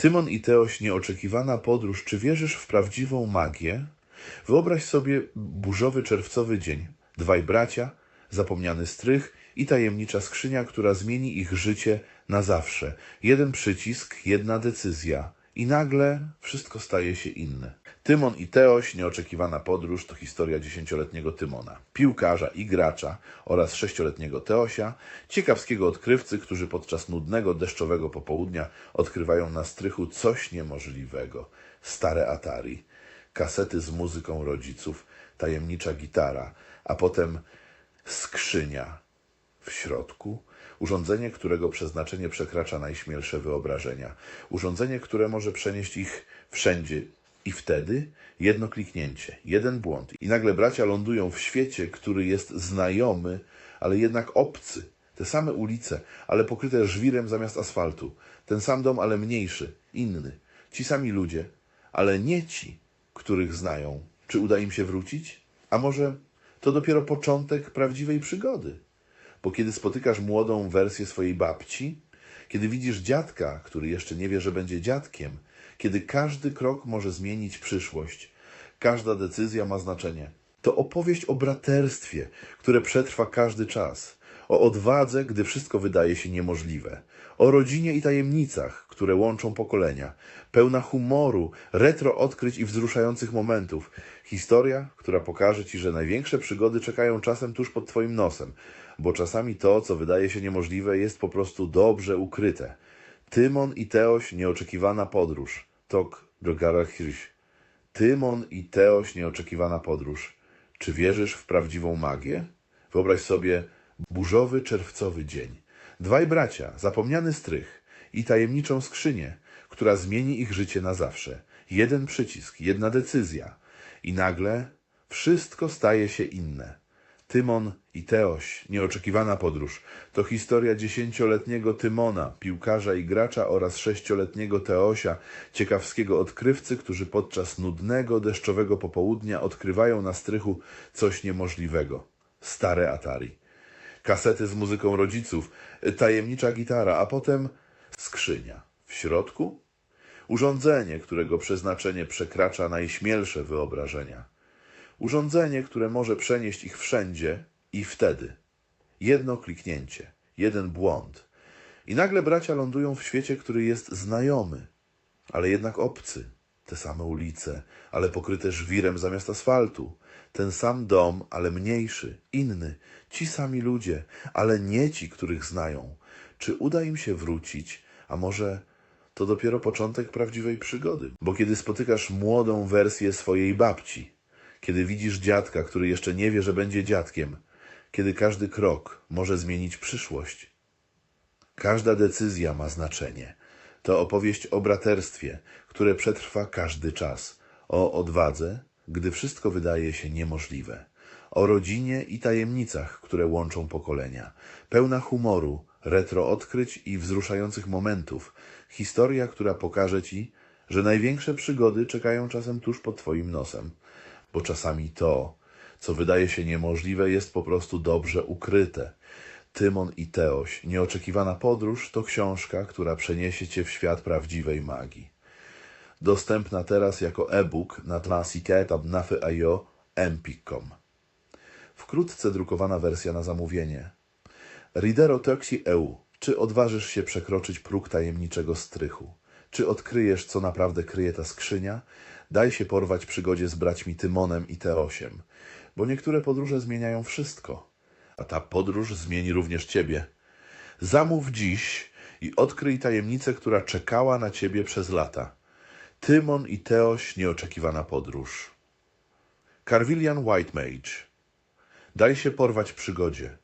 Tymon i Teoś, nieoczekiwana podróż. Czy wierzysz w prawdziwą magię? Wyobraź sobie burzowy czerwcowy dzień. Dwaj bracia, zapomniany strych i tajemnicza skrzynia, która zmieni ich życie na zawsze. Jeden przycisk, jedna decyzja. I nagle wszystko staje się inne. Tymon i Teoś, nieoczekiwana podróż, to historia dziesięcioletniego Tymona, piłkarza i gracza oraz sześcioletniego Teosia, ciekawskiego odkrywcy, którzy podczas nudnego, deszczowego popołudnia odkrywają na strychu coś niemożliwego. Stare Atari, kasety z muzyką rodziców, tajemnicza gitara, a potem skrzynia. W środku urządzenie, którego przeznaczenie przekracza najśmielsze wyobrażenia. Urządzenie, które może przenieść ich wszędzie i wtedy jedno kliknięcie, jeden błąd. I nagle bracia lądują w świecie, który jest znajomy, ale jednak obcy. Te same ulice, ale pokryte żwirem zamiast asfaltu. Ten sam dom, ale mniejszy, inny. Ci sami ludzie, ale nie ci, których znają. Czy uda im się wrócić? A może to dopiero początek prawdziwej przygody? Bo kiedy spotykasz młodą wersję swojej babci, kiedy widzisz dziadka, który jeszcze nie wie, że będzie dziadkiem, kiedy każdy krok może zmienić przyszłość, każda decyzja ma znaczenie. To opowieść o braterstwie, które przetrwa każdy czas, o odwadze, gdy wszystko wydaje się niemożliwe, o rodzinie i tajemnicach, które łączą pokolenia, pełna humoru, retro odkryć i wzruszających momentów. Historia, która pokaże Ci, że największe przygody czekają czasem tuż pod Twoim nosem, bo czasami to, co wydaje się niemożliwe, jest po prostu dobrze ukryte. Tymon i Teoś, nieoczekiwana podróż. Tok Drogara Hirsch. Tymon i Teoś, nieoczekiwana podróż. Czy wierzysz w prawdziwą magię? Wyobraź sobie burzowy, czerwcowy dzień. Dwaj bracia, zapomniany strych i tajemniczą skrzynię, która zmieni ich życie na zawsze. Jeden przycisk, jedna decyzja. I nagle wszystko staje się inne. Tymon i Teoś, nieoczekiwana podróż, to historia dziesięcioletniego Tymona, piłkarza i gracza oraz sześcioletniego Teosia, ciekawskiego odkrywcy, którzy podczas nudnego, deszczowego popołudnia odkrywają na strychu coś niemożliwego. Stare Atari. Kasety z muzyką rodziców, tajemnicza gitara, a potem skrzynia. W środku urządzenie, którego przeznaczenie przekracza najśmielsze wyobrażenia. Urządzenie, które może przenieść ich wszędzie i wtedy. Jedno kliknięcie, jeden błąd. I nagle bracia lądują w świecie, który jest znajomy, ale jednak obcy. Te same ulice, ale pokryte żwirem zamiast asfaltu. Ten sam dom, ale mniejszy, inny. Ci sami ludzie, ale nie ci, których znają. Czy uda im się wrócić, a może to dopiero początek prawdziwej przygody? Bo kiedy spotykasz młodą wersję swojej babci, kiedy widzisz dziadka, który jeszcze nie wie, że będzie dziadkiem, kiedy każdy krok może zmienić przyszłość. Każda decyzja ma znaczenie. To opowieść o braterstwie, które przetrwa każdy czas, o odwadze, gdy wszystko wydaje się niemożliwe, o rodzinie i tajemnicach, które łączą pokolenia, pełna humoru, retro odkryć i wzruszających momentów, historia, która pokaże ci, że największe przygody czekają czasem tuż pod twoim nosem bo czasami to, co wydaje się niemożliwe, jest po prostu dobrze ukryte. Tymon i Teoś, nieoczekiwana podróż to książka, która przeniesie cię w świat prawdziwej magii. Dostępna teraz jako e-book na Transiket Abnafy.io empik.com. Wkrótce drukowana wersja na zamówienie. Ridero Turksi EU. Czy odważysz się przekroczyć próg tajemniczego strychu? Czy odkryjesz, co naprawdę kryje ta skrzynia? Daj się porwać przygodzie z braćmi Tymonem i Teosiem, bo niektóre podróże zmieniają wszystko, a ta podróż zmieni również ciebie. Zamów dziś i odkryj tajemnicę, która czekała na ciebie przez lata. Tymon i Teoś nieoczekiwana podróż. Carvilian White Mage. Daj się porwać przygodzie.